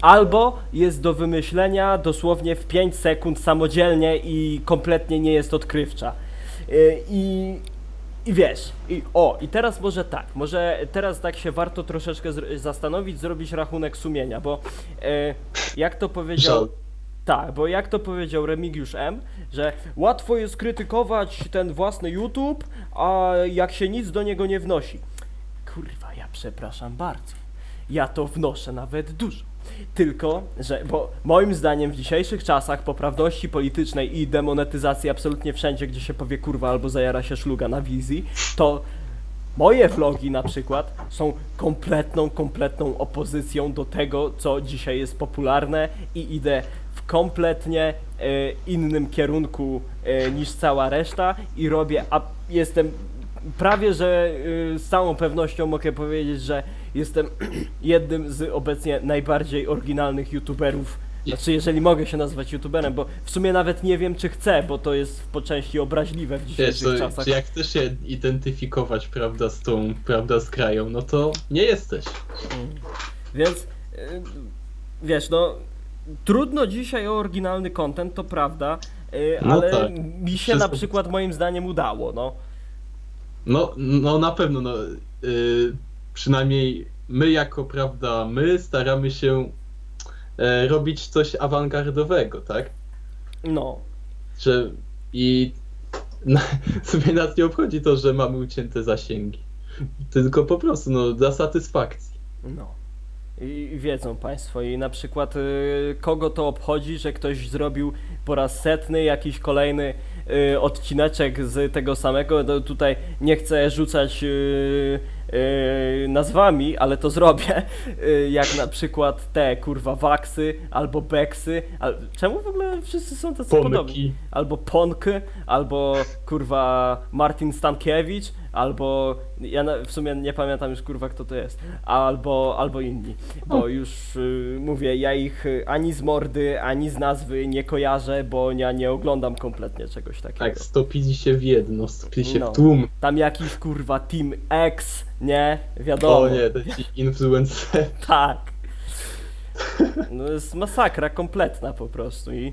albo jest do wymyślenia dosłownie w 5 sekund samodzielnie i kompletnie nie jest odkrywcza. Y, I, i wiesz, i, o, i teraz może tak, może teraz tak się warto troszeczkę zastanowić, zrobić rachunek sumienia, bo e, jak to powiedział. Tak, bo jak to powiedział Remigiusz M, że łatwo jest krytykować ten własny YouTube, a jak się nic do niego nie wnosi. Kurwa, ja przepraszam bardzo. Ja to wnoszę nawet dużo. Tylko, że, bo moim zdaniem w dzisiejszych czasach poprawności politycznej i demonetyzacji absolutnie wszędzie, gdzie się powie kurwa albo zajara się szluga na wizji, to moje vlogi na przykład są kompletną, kompletną opozycją do tego, co dzisiaj jest popularne i idę w kompletnie e, innym kierunku e, niż cała reszta i robię, a jestem prawie, że e, z całą pewnością mogę powiedzieć, że jestem jednym z obecnie najbardziej oryginalnych youtuberów. Znaczy, jeżeli mogę się nazwać youtuberem, bo w sumie nawet nie wiem, czy chcę, bo to jest po części obraźliwe w Wiesz, dzisiejszych to, czasach. jak chcesz się identyfikować, prawda, z tą, prawda, z krają, no to nie jesteś. Mm. Więc y, wiesz, no trudno dzisiaj o oryginalny content, to prawda, y, No ale tak. mi się na Wszystko- przykład moim zdaniem udało, no. No, no na pewno, no, y, przynajmniej my jako, prawda, my staramy się e, robić coś awangardowego, tak? No. Że i na, sobie nas nie obchodzi to, że mamy ucięte zasięgi. Tylko po prostu, no, dla satysfakcji. No. I wiedzą Państwo, i na przykład y, kogo to obchodzi, że ktoś zrobił po raz setny jakiś kolejny y, odcineczek z tego samego. No, tutaj nie chcę rzucać y, y, nazwami, ale to zrobię. Y, jak na przykład te kurwa waksy albo beksy. Al, czemu w ogóle wszyscy są tacy podobni? Albo Ponk, albo kurwa Martin Stankiewicz, albo ja na, w sumie nie pamiętam już kurwa kto to jest, albo, albo inni, bo już y, mówię, ja ich y, ani z mordy, ani z nazwy nie kojarzę, bo ja nie oglądam kompletnie czegoś takiego. Tak, stopili się w jedno, stopili się No. w tłum. Tam jakiś kurwa Team X, nie? Wiadomo. O nie, to ci influencer. Tak. No jest masakra kompletna po prostu i...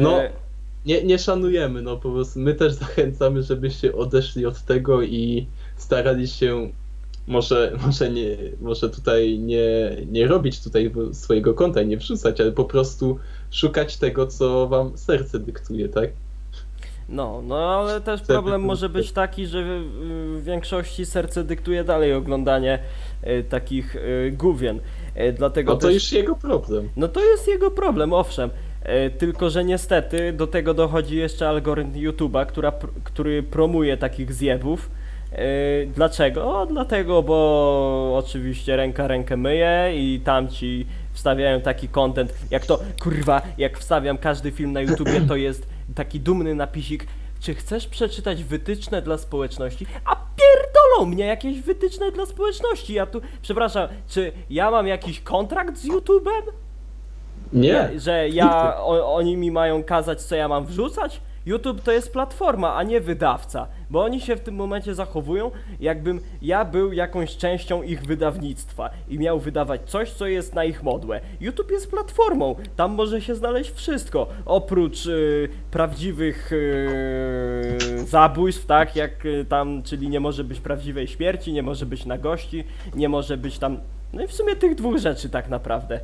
No. Y, Nie, nie szanujemy, no po prostu my też zachęcamy, żebyście odeszli od tego i starali się może, może nie, może tutaj nie, nie robić tutaj swojego konta i nie wrzucać, ale po prostu szukać tego, co wam serce dyktuje, tak? No, no ale też problem może być taki, że w, w większości serce dyktuje dalej oglądanie e, takich e, gówien. E, dlatego No to też, już jego problem. No to jest jego problem, owszem. E, tylko, że niestety do tego dochodzi jeszcze algorytm YouTube'a, która, który promuje takich zjebów. E, dlaczego? O, dlatego, bo oczywiście ręka rękę myje i tamci wstawiają taki content, jak to, kurwa, jak wstawiam każdy film na YouTubie, to jest taki dumny napisik, czy chcesz przeczytać wytyczne dla społeczności? A pierdolą mnie jakieś wytyczne dla społeczności. Ja tu, przepraszam, czy ja mam jakiś kontrakt z YouTube'em? Nie, Że ja, o, oni mi mają kazać, co ja mam wrzucać? YouTube to jest platforma, a nie wydawca, bo oni się w tym momencie zachowują, jakbym ja był jakąś częścią ich wydawnictwa i miał wydawać coś, co jest na ich modłę. YouTube jest platformą, tam może się znaleźć wszystko, oprócz y, prawdziwych y, zabójstw, tak, jak y, tam, czyli nie może być prawdziwej śmierci, nie może być nagości, nie może być tam, no i w sumie tych dwóch rzeczy tak naprawdę.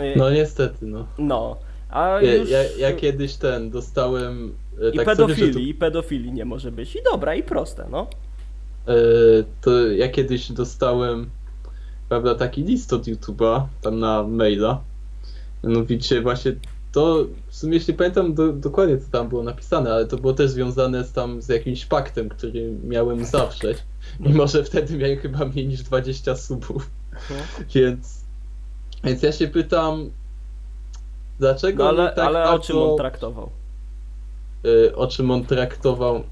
Y, no niestety, no. no, a Ja, już... ja, ja kiedyś ten dostałem. e, I tak pedofilii, Sobie, i pedofilii nie może być. I dobra, i proste, no. to, e, to ja kiedyś dostałem, prawda, taki list od YouTube'a, tam na maila. Mianowicie właśnie to, w sumie jeśli pamiętam do, dokładnie co tam było napisane, ale to było też związane z tam z jakimś paktem, który miałem zawrzeć. Mimo, że wtedy miałem chyba mniej niż 20 subów. Więc, więc ja się pytam, dlaczego No ale, tak ale o czym on traktował? y, o czym on traktował.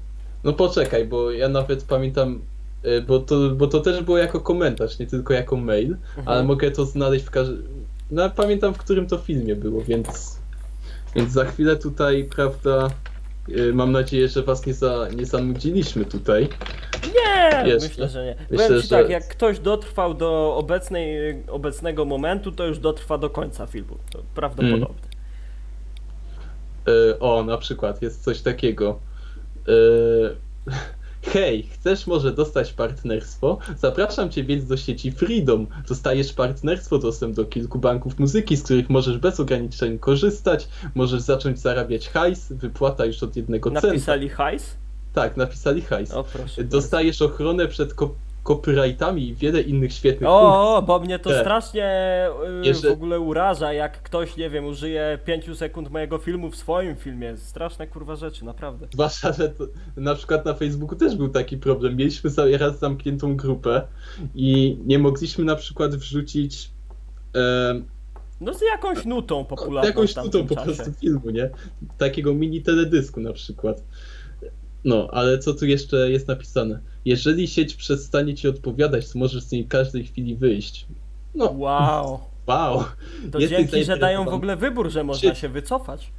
No poczekaj, bo ja nawet pamiętam, y, bo to, bo to też było jako komentarz, nie tylko jako mail, Mhm. ale mogę to znaleźć w każdym. No pamiętam w którym to filmie było, więc. Więc za chwilę tutaj, prawda. Y, mam nadzieję, że was nie, za, nie zanudziliśmy tutaj. Nie, Jeszcze? myślę, że nie. Myślę, Powiem ci że- tak, jak ktoś dotrwał do obecnej, obecnego momentu, to już dotrwa do końca filmu. To prawdopodobne. Y, o, na przykład jest coś takiego. Y, Hej, chcesz może dostać partnerstwo? Zapraszam cię więc do sieci Freedom. Dostajesz partnerstwo, dostęp do kilku banków muzyki, z których możesz bez ograniczeń korzystać. Możesz zacząć zarabiać hajs, wypłata już od jednego centa. Napisali hajs? Tak, napisali hajs. O proszę. Dostajesz ochronę przed ko- copyrightami i wiele innych świetnych O, o, bo mnie to strasznie y, Jeszcze- w ogóle uraża, jak ktoś, nie wiem, użyje 5 sekund mojego filmu w swoim filmie. Straszne kurwa rzeczy, naprawdę. Zwłaszcza, że to, na przykład na Facebooku też był taki problem. Mieliśmy sobie raz zamkniętą grupę i nie mogliśmy na przykład wrzucić e, No z jakąś nutą popularną jakąś w nutą po czasie. prostu filmu, nie? Takiego mini teledysku na przykład. No, ale co tu jeszcze jest napisane? Jeżeli sieć przestanie ci odpowiadać, to możesz z niej każdej chwili wyjść. No, Wow. wow. To Jesteś dzięki, że dają w ogóle wybór, że można Sieć- się wycofać.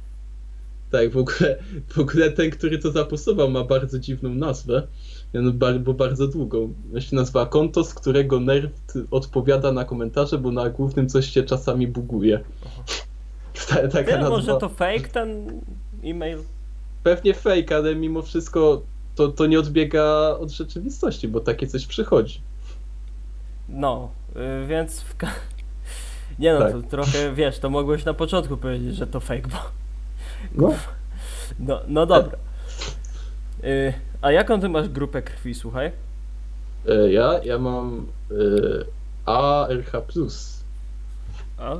Tak, w ogóle, w ogóle ten, który to zapostował, ma bardzo dziwną nazwę, no, bo bardzo długą. Się nazywa konto, z którego nerd odpowiada na komentarze, bo na głównym coś się czasami buguje. Ta, taka Wiem, nazwa. może to fake ten e-mail. Pewnie fake, ale mimo wszystko to, to nie odbiega od rzeczywistości, bo takie coś przychodzi. No, y, więc w ka- Nie no, Tak. to trochę, wiesz, to mogłeś na początku powiedzieć, że to fake, bo... No. No, no dobra. Y, a jaką ty masz grupę krwi, słuchaj? E, Ja, ja mam e, ARH+. A?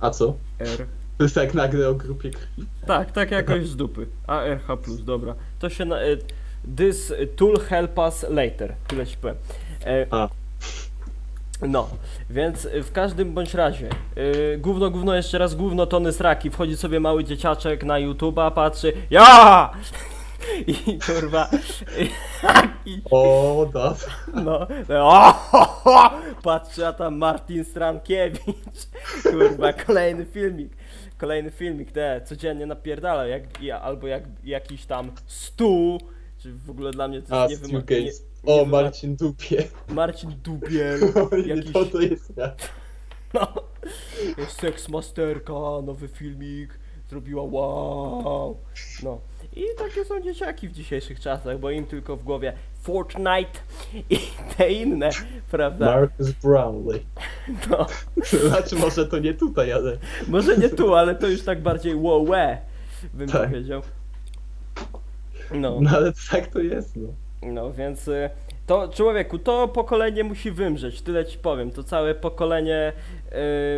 A co? R. Tak nagle o grupie krwi. Tak, tak jakoś z dupy. ARH+, dobra. To się na... y, This tool help us later, tyle ci powiem. E, A. No, więc w każdym bądź razie, yy, gówno, gówno, jeszcze raz gówno, tony sraki, wchodzi sobie mały dzieciaczek na YouTube'a, patrzy, ja! I kurwa, i, O, da. no, o, ho, ho, patrzy, a tam Martin Strankiewicz, kurwa, kolejny filmik, kolejny filmik, te, codziennie napierdala, jak, ja, albo jak jakiś tam stół, czy w ogóle dla mnie to A, jest Stu niewyma- Gates. nie- O, Marcin Dupie. Marcin Dubiel, jakiś... To to jest ja. No. Jest Seksmasterka, nowy filmik, zrobiła wow. No. I takie są dzieciaki w dzisiejszych czasach, bo im tylko w głowie Fortnite i te inne, prawda? Marcus Brownlee. No. Znaczy, może to nie tutaj, ale. Może nie tu, ale to już tak bardziej wow, bym Tak. powiedział. No. No ale tak to jest, no. No więc y, to człowieku, to pokolenie musi wymrzeć, tyle ci powiem. To całe pokolenie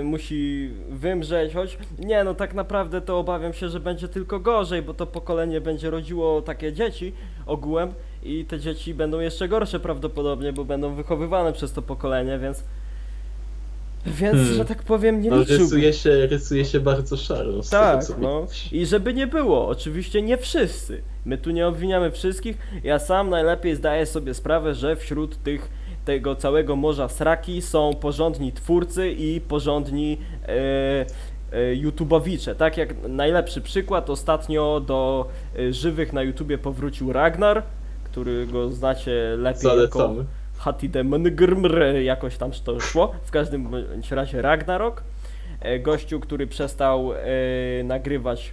y, musi wymrzeć, choć nie no tak naprawdę to obawiam się, że będzie tylko gorzej, bo to pokolenie będzie rodziło takie dzieci ogółem i te dzieci będą jeszcze gorsze prawdopodobnie, bo będą wychowywane przez to pokolenie, więc więc, Hmm. że tak powiem, nie no liczyłbym. rysuje, się, rysuje się bardzo szaro. Tak, tego, no. I żeby nie było, oczywiście nie wszyscy. My tu nie obwiniamy wszystkich. Ja sam najlepiej zdaję sobie sprawę, że wśród tych tego całego morza sraki są porządni twórcy i porządni e, e, YouTubowicze. Tak jak najlepszy przykład jako do e, żywych na YouTubie powrócił Ragnar, którego znacie lepiej jako Zalecamy. Hatide Mngrmr, jakoś tam to szło. W każdym bądź razie Ragnarok. E, Gościu, który przestał e, nagrywać.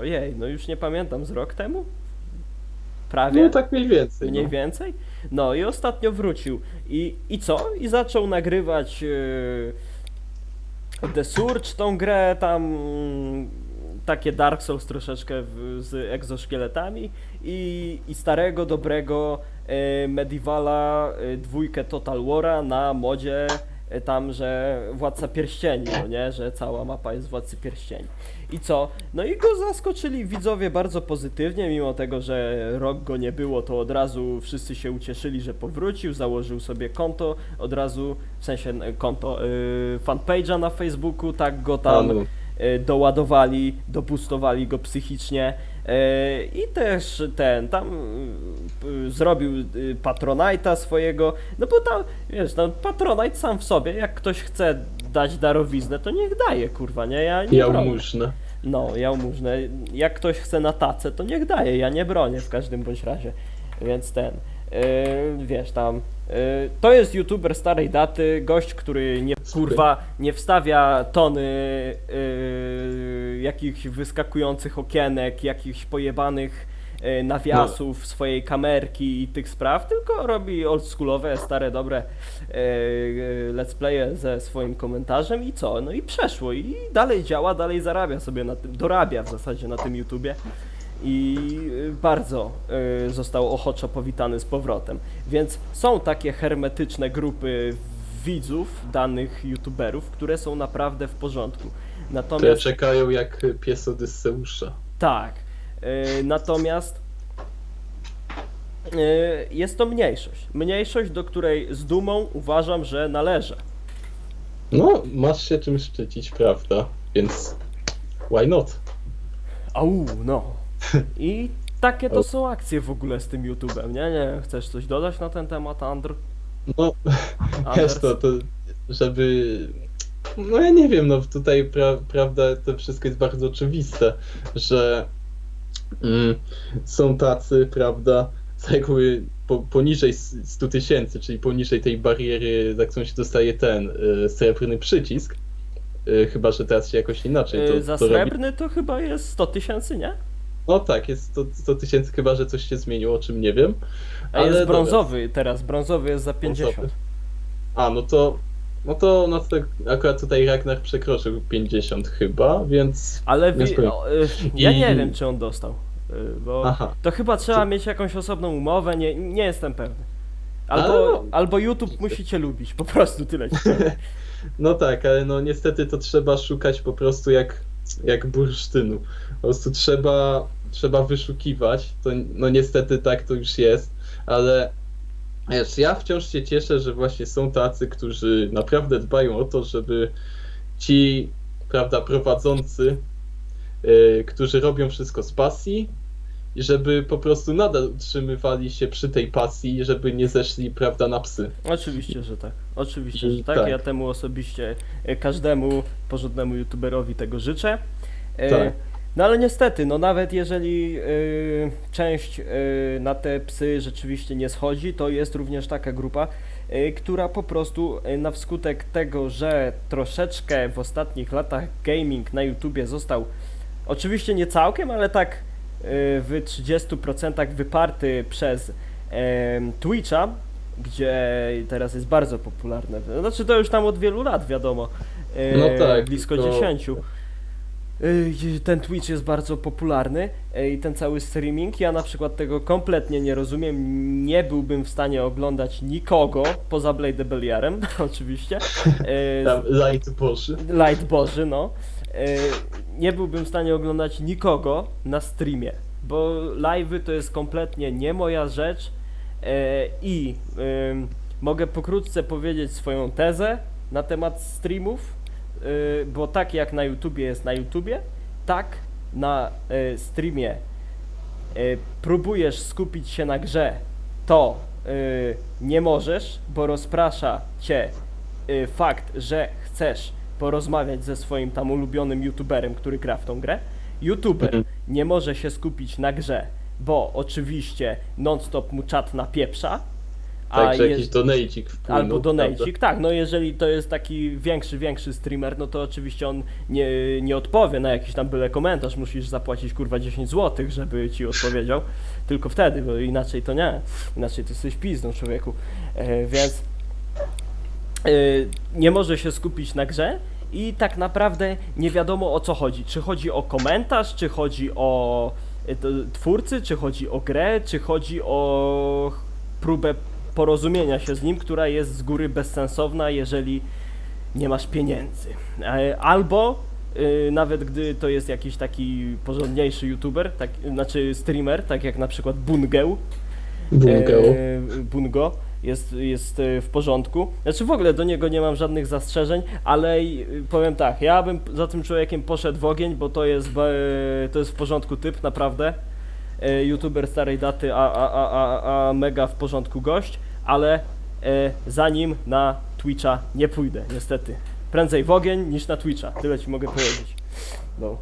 Ojej, no już nie pamiętam, z rok temu? Prawie? No tak mniej więcej. Mniej no. więcej? No i ostatnio wrócił. I, i co? I zaczął nagrywać e, The Surge, tą grę tam takie Dark Souls troszeczkę w, z egzoszkieletami i, i starego, dobrego e, Medievala e, dwójkę Total War'a na modzie e, tam, że Władca Pierścieni, no nie? Że cała mapa jest Władcy Pierścieni. I co? No i go zaskoczyli widzowie bardzo pozytywnie, mimo tego, że rok go nie było, to od razu wszyscy się ucieszyli, że powrócił, założył sobie konto, od razu, w sensie konto, y, fanpage'a na Facebooku, tak go tam no. Y, doładowali, dopustowali go psychicznie y, i też ten, tam y, zrobił Patronite'a swojego, no bo tam, wiesz, no Patronite sam w sobie, jak ktoś chce dać darowiznę, to niech daje, kurwa, nie? Ja nie. Jałmużnę. No, jałmużnę. Jak ktoś chce na tacę, to niech daje, ja nie bronię w każdym bądź razie. Więc ten, yy, wiesz tam, yy, to jest youtuber starej daty, gość, który nie, kurwa, nie wstawia tony yy, jakichś wyskakujących okienek, jakichś pojebanych yy, nawiasów, swojej kamerki i tych spraw, tylko robi oldschoolowe, stare, dobre yy, let's playe ze swoim komentarzem i co? No i przeszło i dalej działa, dalej zarabia sobie na tym, dorabia w zasadzie na tym YouTubie i y, bardzo y, został ochoczo powitany z powrotem. Więc są takie hermetyczne grupy widzów danych youtuberów, które są naprawdę w porządku. Które Natomiast czekają jak pies Odyseusza. tak, y, natomiast jest to mniejszość. Mniejszość, do której z dumą uważam, że należę. No, masz się czym szczycić, prawda? Więc why not? Au, no. I takie to są akcje w ogóle z tym YouTube'em, nie? Nie, chcesz coś dodać na ten temat, Andr? No, Anders? wiesz to, to żeby... No ja nie wiem, no tutaj pra, prawda, to wszystko jest bardzo oczywiste, że mm, są tacy, prawda, z reguły po, poniżej 100 tysięcy, czyli poniżej tej bariery, za którą się dostaje ten y, srebrny przycisk, y, chyba, że teraz się jakoś inaczej to, Y, Za to robi. srebrny to chyba jest 100 tysięcy, nie? No tak, jest 100 100 tysięcy, chyba, że coś się zmieniło, o czym nie wiem. A Ale jest dobra. brązowy teraz, brązowy jest za 50. Brązowy. A, no to. No to, no to tak akurat tutaj Ragnar przekroczył 50 chyba, więc. Ale wi- spowiem. o, y, ja I- nie wiem, czy on dostał. y, Bo Aha. to chyba trzeba To- mieć jakąś osobną umowę, nie, nie jestem pewny. Albo, no- albo YouTube musicie lubić, po prostu tyle. No tak, ale no niestety to trzeba szukać po prostu jak, jak bursztynu. Po prostu trzeba, trzeba wyszukiwać. To no niestety tak to już jest, ale wiesz, ja wciąż się cieszę, że właśnie są tacy, którzy naprawdę dbają o to, żeby ci, prawda, prowadzący, yy, którzy robią wszystko z pasji, i żeby po prostu nadal utrzymywali się przy tej pasji, żeby nie zeszli, prawda, na psy. Oczywiście, że tak. Oczywiście, że tak. Tak. Ja temu osobiście e, każdemu porządnemu youtuberowi tego życzę. E, Tak. No ale niestety, no nawet jeżeli e, część na te psy rzeczywiście nie schodzi, to jest również taka grupa, która po prostu na wskutek tego, że troszeczkę w ostatnich latach gaming na YouTubie został oczywiście nie całkiem, ale tak w 30% wyparty przez Twitcha, gdzie teraz jest bardzo popularne. Znaczy to już tam od wielu lat wiadomo. E, No tak, Blisko tylko- 10. Y, Ten Twitch jest bardzo popularny y, i ten cały streaming. Ja na przykład tego kompletnie nie rozumiem. Nie byłbym w stanie oglądać nikogo poza Blade Belliarem, oczywiście. Y, Tam light Boży. Light Boży, no. E, Nie byłbym w stanie oglądać nikogo na streamie, bo live'y to jest kompletnie nie moja rzecz e, i mogę pokrótce powiedzieć swoją tezę na temat streamów, y, bo tak jak na YouTubie jest na YouTubie, tak na e, streamie e, próbujesz skupić się na grze, to e, nie możesz, bo rozprasza cię e, fakt, że chcesz porozmawiać ze swoim tam ulubionym youtuberem, który gra w tą grę. YouTuber Mhm. nie może się skupić na grze, bo oczywiście non-stop mu czat napieprza, Także jakiś donajcik wpłynął. Albo prawda? donajcik, tak, no jeżeli to jest taki większy, większy streamer, no to oczywiście on nie, nie odpowie na jakiś tam byle komentarz, musisz zapłacić kurwa 10 zł, żeby ci odpowiedział, tylko wtedy, bo inaczej to nie, inaczej to jesteś pizdą człowieku, e, więc nie może się skupić na grze i tak naprawdę nie wiadomo o co chodzi, czy chodzi o komentarz, czy chodzi o to, twórcy, czy chodzi o grę, czy chodzi o próbę porozumienia się z nim, która jest z góry bezsensowna, jeżeli nie masz pieniędzy. E, Albo y, nawet gdy to jest jakiś taki porządniejszy youtuber, tak, znaczy streamer, tak jak na przykład Bungeł, Bungeł. e, Bungo jest, jest e, w porządku. Znaczy w ogóle do niego nie mam żadnych zastrzeżeń, ale y, powiem tak, ja bym za tym człowiekiem poszedł w ogień, bo to jest, be- to jest w porządku typ, naprawdę. E, YouTuber starej daty, a, a, a, a, a mega w porządku gość, ale e, za nim na Twitcha nie pójdę, niestety. Prędzej w ogień niż na Twitcha, tyle ci mogę powiedzieć. No.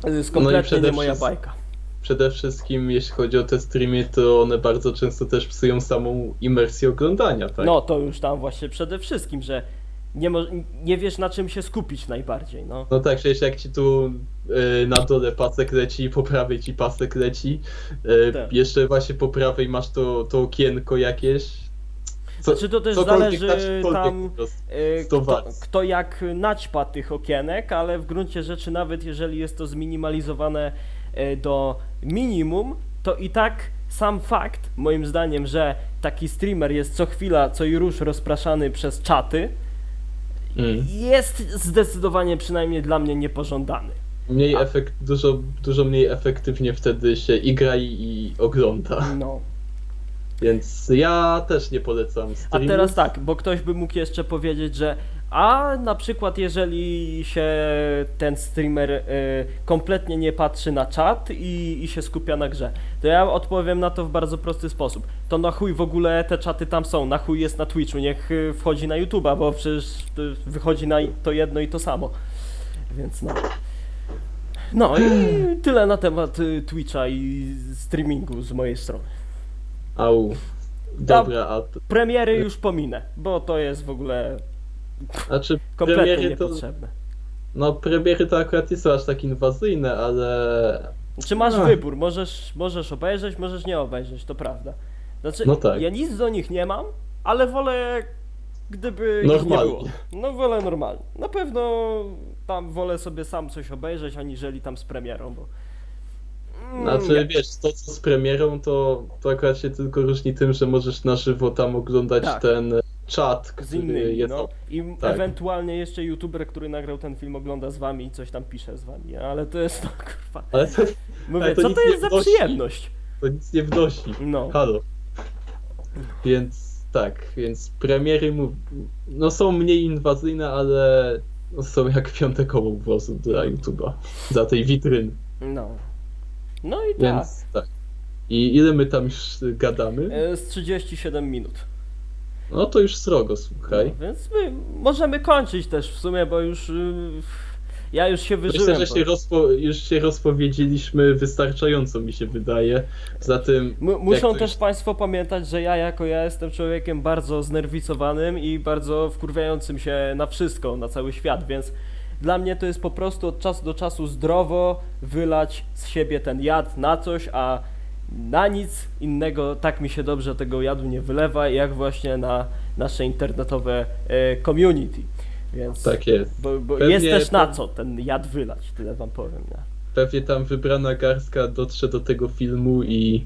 To jest kompletnie No nie moja bajka. Przede wszystkim jeśli chodzi o te streamy, to one bardzo często też psują samą imersję oglądania, tak? No to już tam właśnie przede wszystkim, że nie, nie wiesz na czym się skupić najbardziej, no. No tak, przecież jak ci tu y, na dole pasek leci, po prawej ci pasek leci, y, Tak. jeszcze właśnie po prawej masz to, to okienko jakieś. Co, Znaczy to też zależy tam, Sto Kto, kto jak naćpa tych okienek, ale w gruncie rzeczy nawet jeżeli jest to zminimalizowane do minimum, to i tak sam fakt, moim zdaniem, że taki streamer jest co chwila, co i rusz rozpraszany przez czaty, Mm. jest zdecydowanie przynajmniej dla mnie niepożądany. Mniej efekt, dużo, dużo mniej efektywnie wtedy się i gra i, i ogląda. No. Więc ja też nie polecam A streamów. teraz tak, bo ktoś by mógł jeszcze powiedzieć, że a na przykład jeżeli się ten streamer y, kompletnie nie patrzy na czat i, i się skupia na grze, to ja odpowiem na to w bardzo prosty sposób. To na chuj w ogóle te czaty tam są, na chuj jest na Twitchu, niech y, wchodzi na YouTube'a, bo przecież wychodzi na to jedno i to samo. Więc no. No i tyle na temat y, Twitcha i streamingu z mojej strony. Au. Dobra, a to, Premiery już pominę, bo to jest w ogóle znaczy kompletnie premiery to, niepotrzebne. no premiery to akurat nie są aż tak inwazyjne, ale Czy masz Ach. wybór? Możesz, możesz obejrzeć, możesz nie obejrzeć, to prawda. Znaczy, No tak. ja nic do nich nie mam, ale wolę, gdyby ich nie Normalnie. było. No wolę normalnie. Na pewno tam wolę sobie sam coś obejrzeć, aniżeli tam z premierą, bo... Mm, Znaczy, nie. wiesz, to co z premierą, to, to akurat się tylko różni tym, że możesz na żywo tam oglądać Tak. ten czat, z który innymi, jest... no. I tak. ewentualnie jeszcze youtuber, który nagrał ten film, ogląda z wami i coś tam pisze z wami, ale to jest, no kurwa... Ale to, Mówię, Ale to co to jest za przyjemność? to nic nie wnosi. No. Halo. Więc tak, więc premiery mu, no są mniej inwazyjne, ale no, są jak piątekową wozu dla YouTube'a. Dla tej witryny. No. No i tak. Więc tak. I ile my tam już gadamy? E, Z 37 minut. No to już srogo, słuchaj. No, więc my możemy kończyć też w sumie, bo już. y, ja już się Myślę, wyżyłem. że się rozpo, już się rozpowiedzieliśmy wystarczająco, mi się wydaje. Zatem. M- muszą jak to też Państwo pamiętać, że ja jako ja jestem człowiekiem bardzo znerwicowanym i bardzo wkurwiającym się na wszystko, na cały świat, więc dla mnie to jest po prostu od czasu do czasu zdrowo wylać z siebie ten jad na coś, a na nic innego tak mi się dobrze tego jadu nie wylewa, jak właśnie na nasze internetowe e, community. Więc Tak jest. bo, bo Pewnie jest też na co ten jad wylać, tyle wam powiem. Nie? Pewnie tam wybrana garstka dotrze do tego filmu i.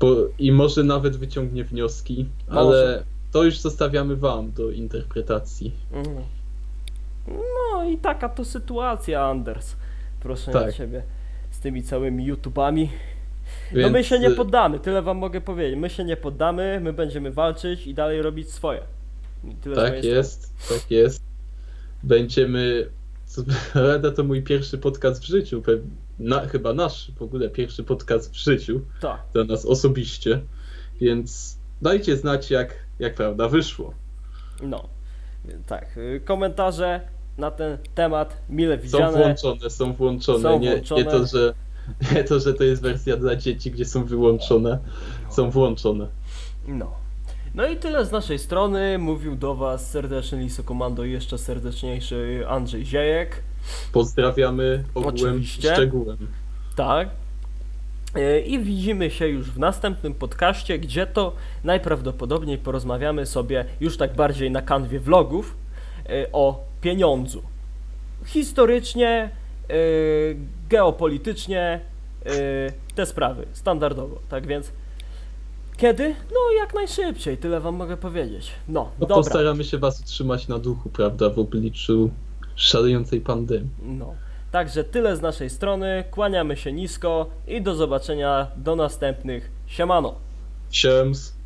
Bo, I może nawet wyciągnie wnioski, Może. ale to już zostawiamy Wam do interpretacji. Mhm. No i taka to sytuacja, Anders. Proszę Tak. na ciebie. Z tymi całymi YouTubami. No Więc, my się nie y, poddamy, tyle wam mogę powiedzieć. My się nie poddamy, my będziemy walczyć i dalej robić swoje. Tyle Tak jest, tak jest. Będziemy. Rada to mój pierwszy podcast w życiu. Na, chyba nasz w ogóle pierwszy podcast w życiu. Tak. Dla nas osobiście. Więc dajcie znać, jak, jak prawda wyszło. No. Tak. y, Komentarze na ten temat mile Są widziane. włączone, są włączone. Są nie, włączone. nie, to, że, nie to, że to jest wersja dla dzieci, gdzie są wyłączone. Są włączone. No. No i tyle z naszej strony. Mówił do was serdeczny Liso Komando i jeszcze serdeczniejszy Andrzej Ziejek. Pozdrawiamy ogółem Oczywiście. szczegółem. Tak. E, I widzimy się już w następnym podcaście, gdzie to najprawdopodobniej porozmawiamy sobie już tak bardziej na kanwie vlogów e, o pieniądzu. Historycznie, e, geopolitycznie, te sprawy, standardowo. Tak więc kiedy? No jak najszybciej, tyle wam mogę powiedzieć. No, No dobra. postaramy się was utrzymać na duchu, prawda, w obliczu szalejącej pandemii. No. Także tyle z naszej strony. Kłaniamy się nisko i do zobaczenia do następnych. Siemano. Siems.